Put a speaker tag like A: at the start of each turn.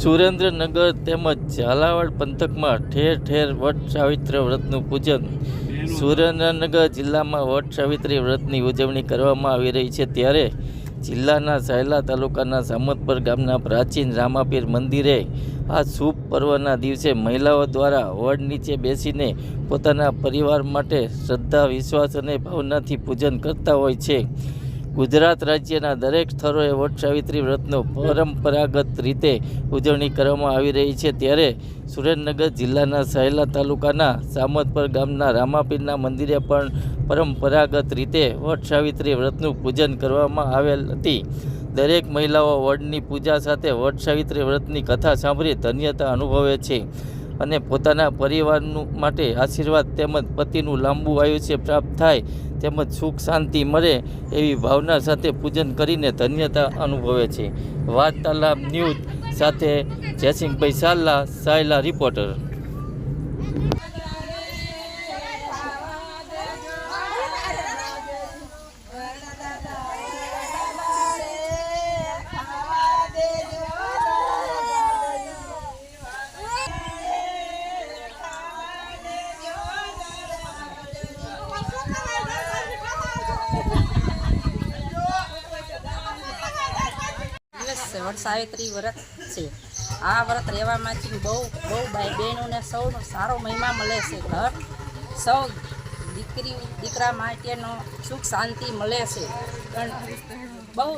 A: સુરેન્દ્રનગર તેમજ ઝાલાવાડ પંથકમાં ઠેર ઠેર વટ સાવિત્ર વ્રતનું પૂજન. સુરેન્દ્રનગર જિલ્લામાં વટ સાવિત્રી વ્રતની ઉજવણી કરવામાં આવી રહી છે. ત્યારે જિલ્લાના સાયલા તાલુકાના સામતપર ગામના પ્રાચીન રામાપીર મંદિરે આ શુભ પર્વના દિવસે મહિલાઓ દ્વારા વડ નીચે બેસીને પોતાના પરિવાર માટે શ્રદ્ધા, વિશ્વાસ અને ભાવનાથી પૂજન કરતા હોય છે. ગુજરાત રાજ્યના દરેક સ્થળોએ વટ સાવિત્રી વ્રતનો પરંપરાગત રીતે ઉજવણી કરવામાં આવી રહી છે. ત્યારે સુરેન્દ્રનગર જિલ્લાના સહેલા તાલુકાના સામતપર ગામના રામાપીરના મંદિરે પણ પરંપરાગત રીતે વટ સાવિત્રી વ્રતનું પૂજન કરવામાં આવેલ હતી. દરેક મહિલાઓ વડની પૂજા સાથે વટ સાવિત્રી વ્રતની કથા સાંભળી ધન્યતા અનુભવે છે અને પોતાના પરિવારનું માટે આશીર્વાદ તેમજ પતિનું લાંબુ આયુષ્ય પ્રાપ્ત થાય તેમજ સુખ શાંતિ મળે એવી ભાવના સાથે પૂજન કરીને ધન્યતા અનુભવે છે. વાર્તાલાપ ન્યૂઝ સાથે જયસિંહભાઈ સાલ્લા સાયલા રિપોર્ટર.
B: છે વટ સાવિત્રી વ્રત છે. આ વ્રત રહેવામાંથી બહુ બહુ ભાઈ બહેનોને સૌનો સારો મહિમા મળે છે ઘર. સૌ દીકરી, દીકરા માટેનો સુખ શાંતિ મળે છે. પણ બહુ